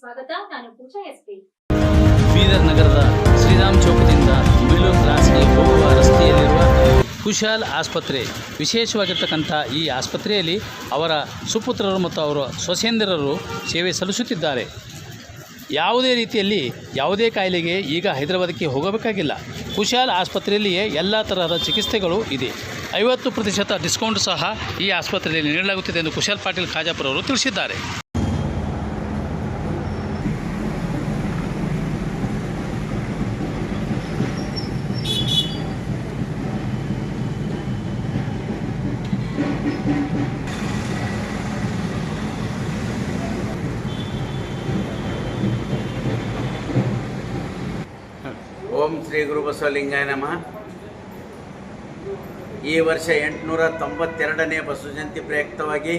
ಸ್ವಾಗತ. ನಾನು ಪೂಜಾ ಎಸ್ಪಿ ಬೀದರ್ ನಗರದ ಶ್ರೀರಾಮ್ ಚೌಕದಿಂದ ಬೇಲೂರು ಕ್ರಾಸ್ಗೆ ಹೋಗುವ ರಸ್ತೆಯಲ್ಲಿರುವ ಕುಶಾಲ್ ಆಸ್ಪತ್ರೆ, ವಿಶೇಷವಾಗಿರ್ತಕ್ಕಂಥ ಈ ಆಸ್ಪತ್ರೆಯಲ್ಲಿ ಅವರ ಸುಪುತ್ರರು ಮತ್ತು ಅವರ ಸೊಸೇಂದ್ರರು ಸೇವೆ ಸಲ್ಲಿಸುತ್ತಿದ್ದಾರೆ. ಯಾವುದೇ ರೀತಿಯಲ್ಲಿ ಯಾವುದೇ ಕಾಯಿಲೆಗೆ ಈಗ ಹೈದರಾಬಾದಕ್ಕೆ ಹೋಗಬೇಕಾಗಿಲ್ಲ. ಕುಶಾಲ್ ಆಸ್ಪತ್ರೆಯಲ್ಲಿಯೇ ಎಲ್ಲ ತರಹದ ಚಿಕಿತ್ಸೆಗಳು ಇದೆ. ಐವತ್ತು ಪ್ರತಿಶತ ಡಿಸ್ಕೌಂಟ್ ಸಹ ಈ ಆಸ್ಪತ್ರೆಯಲ್ಲಿ ನೀಡಲಾಗುತ್ತಿದೆ ಎಂದು ಕುಶಾಲ್ ಪಾಟೀಲ್ ಖಾಜಾಪುರ ಅವರು ತಿಳಿಸಿದ್ದಾರೆ. ಓಂ ಶ್ರೀ ಗುರು ಬಸವಲಿಂಗಾಯ ಈ ವರ್ಷ ಎಂಟುನೂರ ತೊಂಬತ್ತೆರಡನೇ ಬಸವ ಜಯಂತಿ ಪ್ರಯುಕ್ತವಾಗಿ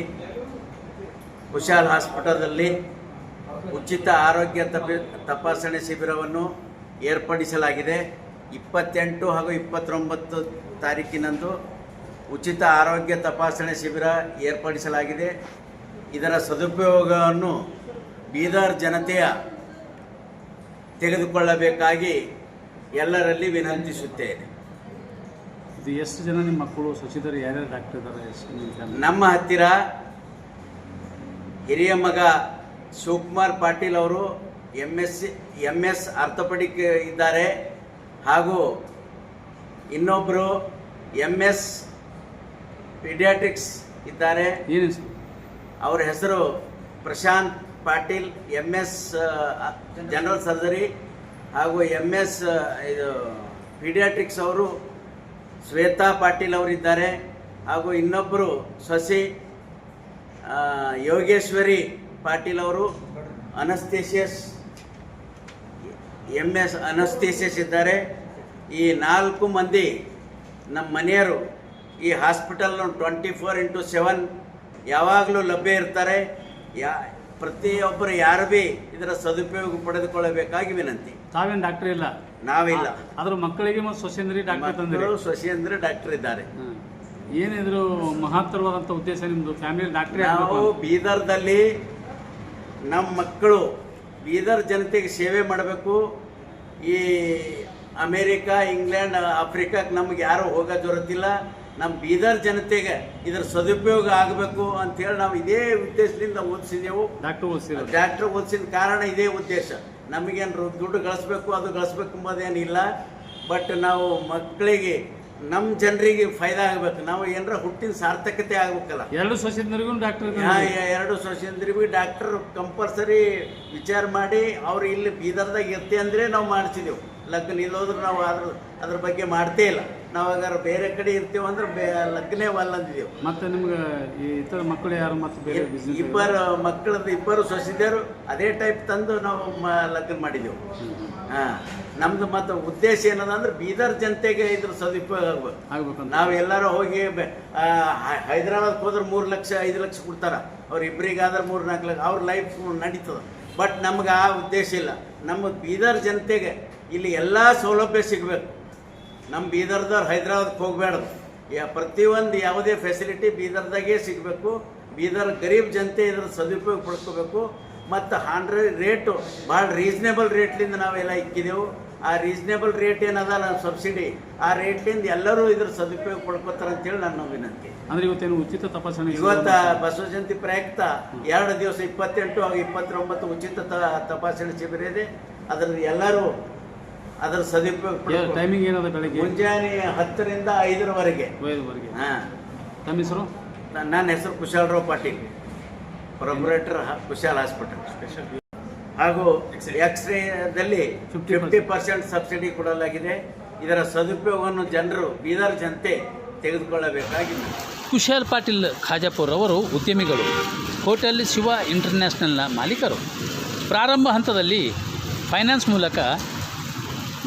ಕುಶಾಲ್ ಹಾಸ್ಪಿಟಲಲ್ಲಿ ಉಚಿತ ಆರೋಗ್ಯ ತಪಿ, ತಪಾಸಣೆ ಶಿಬಿರವನ್ನು ಏರ್ಪಡಿಸಲಾಗಿದೆ. ಇಪ್ಪತ್ತೆಂಟು ಹಾಗೂ ಇಪ್ಪತ್ತೊಂಬತ್ತು ತಾರೀಕಿನಂದು ಉಚಿತ ಆರೋಗ್ಯ ತಪಾಸಣೆ ಶಿಬಿರ ಏರ್ಪಡಿಸಲಾಗಿದೆ. ಇದರ ಸದುಪಯೋಗವನ್ನು ಬೀದರ್ ಜನತೆಯ ತೆಗೆದುಕೊಳ್ಳಬೇಕಾಗಿ ಎಲ್ಲರಲ್ಲಿ ವಿನಂತಿಸುತ್ತೇನೆ. ಇದು ಎಷ್ಟು ಜನ ನಿಮ್ಮ ಮಕ್ಕಳು ಸಚಿವರು ಯಾರ್ಯಾರು ಡಾಕ್ಟರ್ ಇದ್ದಾರೆ? ನಿಮ್ಮ ಹತ್ತಿರ ಹಿರಿಯ ಮಗ ಶಿವಕುಮಾರ್ ಪಾಟೀಲ್ ಅವರು M S M S orthopedic ಇದ್ದಾರೆ ಹಾಗೂ ಇನ್ನೊಬ್ಬರು ಎಂ ಎಸ್ ಪೀಡಿಯಾಟ್ರಿಕ್ಸ್ ಇದ್ದಾರೆ. ಅವರ ಹೆಸರು Prashanth Patil M S general surgery ಹಾಗೂ ಎಂ ಎಸ್ ಇದು ಪೀಡಿಯಾಟ್ರಿಕ್ಸ್ ಅವರು ಶ್ವೇತಾ ಪಾಟೀಲ್ ಅವರಿದ್ದಾರೆ ಹಾಗೂ ಇನ್ನೊಬ್ಬರು ಸಸಿ ಯೋಗೇಶ್ವರಿ ಪಾಟೀಲ್ ಅವರು ಅನಸ್ತೇಷಿಯಸ್ ಎಂ ಎಸ್ ಅನಸ್ತೇಷಿಯಸ್ ಇದ್ದಾರೆ. ಈ ನಾಲ್ಕು ಮಂದಿ ನಮ್ಮ ಮನೆಯವರು ಈ hospital twenty four into seven ಯಾವಾಗಲೂ ಲಭ್ಯ ಇರ್ತಾರೆ. ಯಾ ಪ್ರತಿಯೊಬ್ಬರು ಯಾರು ಭೀ ಇದರ ಸದುಪಯೋಗ ಪಡೆದುಕೊಳ್ಳಬೇಕಾಗಿ ವಿನಂತಿ. ತಾವೇನು ಡಾಕ್ಟರ್ ಇಲ್ಲ? ನಾವಿಲ್ಲ. ಅದ್ರ ಮಕ್ಕಳಿಗೆ ಮತ್ತು ಸೊಸೆಂದ್ರಿಗೆ ಡಾಕ್ಟರ್ ತಂದಿರಿ. ಡಾಕ್ಟರ್ ಇದ್ದಾರೆ. ಏನಿದ್ರು ಮಹತ್ತರವಾದಂಥ ಉದ್ದೇಶ ನಿಮ್ಮದು ಫ್ಯಾಮಿಲಿ ಡಾಕ್ಟರ್ ನಾವು ಬೀದರ್ದಲ್ಲಿ ನಮ್ಮ ಮಕ್ಕಳು ಬೀದರ್ ಜನತೆಗೆ ಸೇವೆ ಮಾಡಬೇಕು. ಈ ಅಮೇರಿಕಾ ಇಂಗ್ಲೆಂಡ್ ಆಫ್ರಿಕಾಕ್ಕೆ ನಮ್ಗೆ ಯಾರು ಹೋಗೋ ಜರುತ್ತಿಲ್ಲ ನಮ್ಮ ಬೀದರ್ ಜನತೆಗೆ ಇದರ ಸದುಪಯೋಗ ಆಗಬೇಕು ಅಂತೇಳಿ ನಾವು ಇದೇ ಉದ್ದೇಶದಿಂದ ಓದಿಸಿದೆವು ಡಾಕ್ಟರ್ ಓದಿಸಿದ ಡಾಕ್ಟರ್ ಓದಿಸಿದ ಕಾರಣ ಇದೇ ಉದ್ದೇಶ. ನಮಗೇನು ದುಡ್ಡು ಗಳಿಸ್ಬೇಕು ಅದು ಗಳಿಸ್ಬೇಕು ಎಂಬುದೇನಿಲ್ಲ. ಬಟ್ ನಾವು ಮಕ್ಕಳಿಗೆ ನಮ್ಮ ಜನರಿಗೆ ಫೈದಾ ಆಗಬೇಕು. ನಾವು ಏನಾರ ಹುಟ್ಟಿನ ಸಾರ್ಥಕತೆ ಆಗಬೇಕಲ್ಲ. ಎರಡು ಸೊಸೆಂದ್ರಿಗೂ ಡಾಕ್ಟರ್ ಎರಡು ಸೊಸೆಂದ್ರಿಗೂ ಡಾಕ್ಟರ್ ಕಂಪಲ್ಸರಿ ವಿಚಾರ ಮಾಡಿ ಅವ್ರು ಇಲ್ಲಿ ಬೀದರ್ದಾಗ ಇರ್ತೆ ಅಂದರೆ ನಾವು ಮಾಡಿಸಿದೆವು. ಲಗ್ನ ಇಲ್ಲೋದ್ರೆ ನಾವು ಅದ್ರ ಅದ್ರ ಬಗ್ಗೆ ಮಾಡ್ತೇ ಇಲ್ಲ. ನಾವು ಹಾಗಾದ್ರೆ ಬೇರೆ ಕಡೆ ಇರ್ತೀವಿ ಅಂದ್ರೆ ಬೇ ಲಗ್ನೇ ವಲ್ಲ ಅಂದಿದ್ದೇವೆ. ಮತ್ತೆ ನಿಮ್ಗೆ ಈ ಇತರ ಮಕ್ಕಳು ಯಾರು ಮತ್ತೆ ಬೇರೆ ಬಿಸ್ನೆಸ್ ಇಬ್ಬರು ಮಕ್ಕಳದ್ದು ಇಬ್ಬರು ಸೊಸೆದಿಯರು ಅದೇ ಟೈಪ್ ತಂದು ನಾವು ಮ- ಲಗ್ನ ಮಾಡಿದೆವು. ಹಾಂ. ನಮ್ದು ಮತ್ತು ಉದ್ದೇಶ ಏನದ ಅಂದ್ರೆ ಬೀದರ್ ಜನತೆಗೆ ಇದ್ರ ಸದುಪಯೋಗ ಆಗ್ಬೇಕು. ಆಗ್ಬೇಕು ನಾವು ಎಲ್ಲರೂ ಹೋಗಿ ಬೆ- ಆ, ಹೈ- ಹೈದ್ರಾಬಾದ್ಗೆ ಹೋದ್ರೆ ಮೂರು ಲಕ್ಷ ಐದು ಲಕ್ಷ ಕೊಡ್ತಾರ. ಅವ್ರು ಇಬ್ಬರಿಗಾದ್ರೆ ಮೂರು ನಾಲ್ಕು ಲಕ್ಷ. ಅವ್ರ ಲೈಫ್ ನಡೀತದೆ. ಬಟ್ ನಮ್ಗೆ ಆ ಉದ್ದೇಶ ಇಲ್ಲ. ನಮ್ಮ ಬೀದರ್ ಜನತೆಗೆ ಇಲ್ಲಿ ಎಲ್ಲ ಸೌಲಭ್ಯ ಸಿಗಬೇಕು. ನಮ್ಮ ಬೀದರ್ದವ್ರು ಹೈದ್ರಾಬಾದ್ಗೆ ಹೋಗಬೇಡ್ದು ಯಾ ಪ್ರತಿಯೊಂದು ಯಾವುದೇ ಫೆಸಿಲಿಟಿ ಬೀದರ್ದಾಗೆ ಸಿಗಬೇಕು. ಬೀದರ್ ಗರೀಬ್ ಜನತೆ ಇದ್ರ ಸದುಪಯೋಗ ಪಡ್ಕೋಬೇಕು. ಮತ್ತು ಹಂಡ್ರೆಡ್ ರೇಟು ಭಾಳ ರೀಸ್ನೇಬಲ್ ರೇಟ್ಲಿಂದ ನಾವೆಲ್ಲ ಇಕ್ಕಿದೆವು. ಆ ರೀಸ್ನೇಬಲ್ ರೇಟ್ ಏನದ ನಮ್ಮ ಸಬ್ಸಿಡಿ ಆ ರೇಟ್ಲಿಂದ ಎಲ್ಲರೂ ಇದ್ರ ಸದುಪಯೋಗ ಪಡ್ಕೋತಾರೆ ಅಂತೇಳಿ ನನ್ನ ವಿನಂತಿ ಅಂದ್ರೆ ಇವತ್ತೇನು ಉಚಿತ ತಪಾಸಣೆ ಇವತ್ತು ಬಸವ ಜಯಂತಿ ಪ್ರಯುಕ್ತ ಎರಡು ದಿವಸ ಇಪ್ಪತ್ತೆಂಟು ಹಾಗೂ ಇಪ್ಪತ್ತೊಂಬತ್ತು ಉಚಿತ ತ- ತಪಾಸಣೆ ಶಿಬಿರ ಇದೆ. ಅದರಲ್ಲಿ ಎಲ್ಲರೂ ಅದರ ಸದುಪಯೋಗ ಟೈಮಿಂಗ್ ಏನದ ಬೆಳಗ್ಗೆ? ಮುಂಜಾನೆ ಹತ್ತರಿಂದ ಐದರವರೆಗೆ. ಐದರವರೆಗೆ. ಹಾಂ. ತಮ್ಮ ಹೆಸರು? ನನ್ನ ಹೆಸರು ಕುಶಾಲರಾವ್ ಪಾಟೀಲ್. ಪ್ರೊಪರೇಟರ್ ಕುಶಾಲ್ ಹಾಸ್ಪಿಟಲ್ ಹಾಗೂ ಎಕ್ಸ್ರೇದಲ್ಲಿ 50% ಫಿಫ್ಟಿ ಪರ್ಸೆಂಟ್ ಸಬ್ಸಿಡಿ ಕೊಡಲಾಗಿದೆ. ಇದರ ಸದುಪಯೋಗವನ್ನು ಜನರು ಬೀದರ್ ಜನತೆ ತೆಗೆದುಕೊಳ್ಳಬೇಕಾಗಿದೆ. ಕುಶಾಲ್ ಪಾಟೀಲ್ ಖಾಜಾಪುರ್ ಅವರು ಉದ್ಯಮಿಗಳು. ಹೋಟೆಲ್ ಶಿವ ಇಂಟರ್ನ್ಯಾಷನಲ್ನ ಮಾಲೀಕರು. ಪ್ರಾರಂಭ ಹಂತದಲ್ಲಿ ಫೈನಾನ್ಸ್ ಮೂಲಕ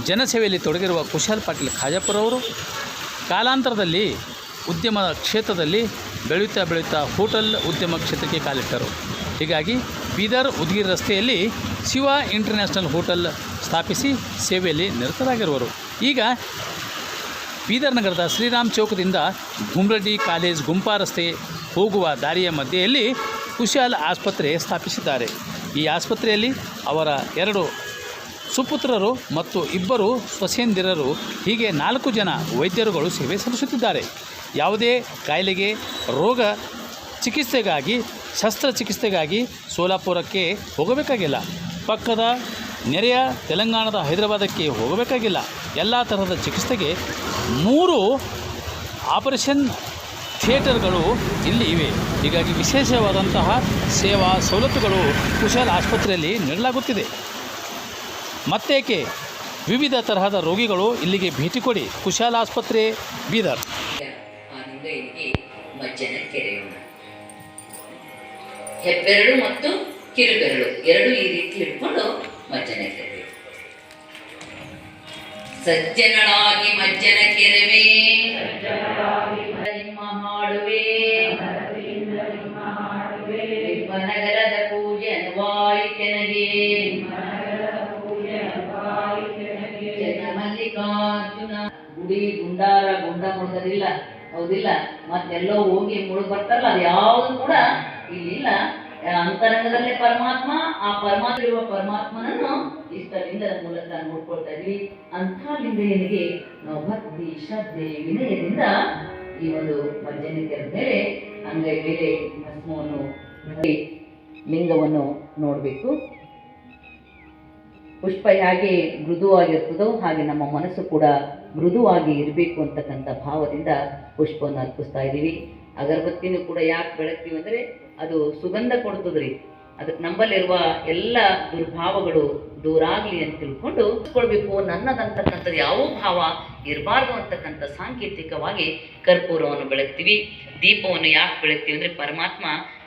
ಜನಸೇವೆಯಲ್ಲಿ ತೊಡಗಿರುವ ಕುಶಾಲ್ ಪಾಟೀಲ್ ಖಾಜಾಪುರವರು ಕಾಲಾಂತರದಲ್ಲಿ ಉದ್ಯಮ ಕ್ಷೇತ್ರದಲ್ಲಿ ಬೆಳೆಯುತ್ತಾ ಬೆಳೆಯುತ್ತಾ ಹೋಟೆಲ್ ಉದ್ಯಮ ಕ್ಷೇತ್ರಕ್ಕೆ ಕಾಲಿಟ್ಟರು. ಹೀಗಾಗಿ ಬೀದರ್ ಉದ್ಗಿರ್ ರಸ್ತೆಯಲ್ಲಿ ಶಿವ ಇಂಟರ್ನ್ಯಾಷನಲ್ ಹೋಟೆಲ್ ಸ್ಥಾಪಿಸಿ ಸೇವೆಯಲ್ಲಿ ನಿರತರಾಗಿರುವರು. ಈಗ ಬೀದರ್ ನಗರದ ಶ್ರೀರಾಮ್ ಚೌಕದಿಂದ ಗುಮ್ರಡ್ಡಿ ಕಾಲೇಜ್ ಗುಂಪಾ ರಸ್ತೆ ಹೋಗುವ ದಾರಿಯ ಮಧ್ಯೆಯಲ್ಲಿ ಕುಶಾಲ್ ಆಸ್ಪತ್ರೆ ಸ್ಥಾಪಿಸಿದ್ದಾರೆ. ಈ ಆಸ್ಪತ್ರೆಯಲ್ಲಿ ಅವರ ಎರಡು ಸುಪುತ್ರರು ಮತ್ತು ಇಬ್ಬರು ಸ್ವಸೇಂದಿರರು ಹೀಗೆ ನಾಲ್ಕು ಜನ ವೈದ್ಯರುಗಳು ಸೇವೆ ಸಲ್ಲಿಸುತ್ತಿದ್ದಾರೆ. ಯಾವುದೇ ಕಾಯಿಲೆಗೆ ರೋಗ ಚಿಕಿತ್ಸೆಗಾಗಿ, ಶಸ್ತ್ರಚಿಕಿತ್ಸೆಗಾಗಿ ಸೋಲಾಪುರಕ್ಕೆ ಹೋಗಬೇಕಾಗಿಲ್ಲ. ಪಕ್ಕದ ನೆರೆಯ ತೆಲಂಗಾಣದ ಹೈದರಾಬಾದಕ್ಕೆ ಹೋಗಬೇಕಾಗಿಲ್ಲ. ಎಲ್ಲ ತರಹದ ಚಿಕಿತ್ಸೆಗೆ ಮೂರು ಆಪರೇಷನ್ ಥಿಯೇಟರ್ಗಳು ಇಲ್ಲಿ ಇವೆ. ಹೀಗಾಗಿ ವಿಶೇಷವಾದಂತಹ ಸೇವಾ ಸವಲತ್ತುಗಳು ಕುಶಾಲ್ ಆಸ್ಪತ್ರೆಯಲ್ಲಿ ನೀಡಲಾಗುತ್ತಿದೆ. ಮತ್ತೇಕೆ? ವಿವಿಧ ತರಹದ ರೋಗಿಗಳು ಇಲ್ಲಿಗೆ ಭೇಟಿ ಕೊಡಿ. ಕುಶಾಲ ಆಸ್ಪತ್ರೆ, ಬೀದರ್. ಹೆಬ್ಬೆರಳು ಮತ್ತು ಕಿರುಬೆರಳು ಎರಡು ಈ ರೀತಿ ಹಿಡ್ಕೊಂಡು ಮಜ್ಜನ ಕೆರೆ ಸಜ್ಜನಳಾಗಿ ಮಜ್ಜನ ಕೆರೆವೇ. ನಿಮ್ಮ ಮುಳುಗದಿಲ್ಲ ಹೌದಿಲ್ಲ? ಮತ್ತೆಲ್ಲೋ ಹೋಗಿ ಮುಳುಗ್ ಬರ್ತಾರಲ್ಲ, ಅದು ಯಾವುದು ಕೂಡ ಇಲ್ಲಿಲ್ಲ. ಅಂತರಂಗದಲ್ಲಿ ಪರಮಾತ್ಮ, ಆ ಪರಮಾತ್ಮ ಇರುವ ಪರಮಾತ್ಮನನ್ನು ಇಷ್ಟದಿಂದ ಮೂಲಕ ನೋಡ್ಕೊಳ್ತಾ ಇದ್ವಿ. ಅಂಥ ಲಿಂಗಯ್ಯನಿಗೆ ನಾವು ಭಕ್ತಿ ಶ್ರದ್ಧೆ ವಿನಯದಿಂದ ಈ ಒಂದು ತೆರೆದ ಮೇಲೆ ಅಂಗೈ ಮೇಲೆ ಭಸ್ಮವನ್ನು ಲಿಂಗವನ್ನು ನೋಡಬೇಕು. ಪುಷ್ಪ ಹೇಗೆ ಮೃದುವಾಗಿರ್ತದೋ ಹಾಗೆ ನಮ್ಮ ಮನಸ್ಸು ಕೂಡ ಮೃದುವಾಗಿ ಇರಬೇಕು ಅಂತಕ್ಕಂಥ ಭಾವದಿಂದ ಪುಷ್ಪವನ್ನು ಅರ್ಪಿಸ್ತಾ ಇದ್ದೀವಿ. ಅಗರಬತ್ತಿನೂ ಕೂಡ ಯಾಕೆ ಬೆಳಗ್ತೀವಿ ಅಂದರೆ ಅದು ಸುಗಂಧ ಕೊಡ್ತದ್ರಿ. ಅದಕ್ಕೆ ನಮ್ಮಲ್ಲಿರುವ ಎಲ್ಲ ದುರ್ಭಾವಗಳು ದೂರ ಆಗಲಿ ಅಂತ ತಿಳ್ಕೊಂಡು ಕೊಡಬೇಕು ನನ್ನದಂತಕ್ಕಂಥದ್ದು ಯಾವ ಭಾವ ಇರಬಾರ್ದು ಅಂತಕ್ಕಂಥ ಸಾಂಕೇತಿಕವಾಗಿ ಕರ್ಪೂರವನ್ನು ಬೆಳಗ್ತೀವಿ. ದೀಪವನ್ನು ಯಾಕೆ ಬೆಳಗ್ತೀವಿ ಅಂದರೆ ಪರಮಾತ್ಮ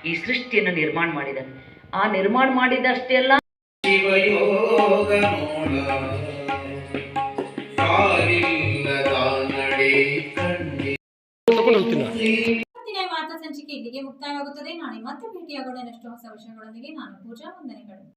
ಈ ಸೃಷ್ಟಿಯನ್ನು ನಿರ್ಮಾಣ ಮಾಡಿದ್ದಾನೆ. ಆ ನಿರ್ಮಾಣ ಮಾಡಿದಷ್ಟೇ ಅಲ್ಲ ಶಿವಯೋಗ ಮೂಲ ವಾರ್ತಾ ಸಂಚಿಕೆ ಇಲ್ಲಿಗೆ ಮುಕ್ತಾಯವಾಗುತ್ತದೆ. ನಾಳೆ ಮತ್ತೆ ಭೇಟಿಯಾಗೋಣ. ಇನ್ನಷ್ಟು ಹೊಸ ವಿಷಯಗಳೊಂದಿಗೆ ನಾನು ಪೂಜಾ ವಂದನೆಗಳು.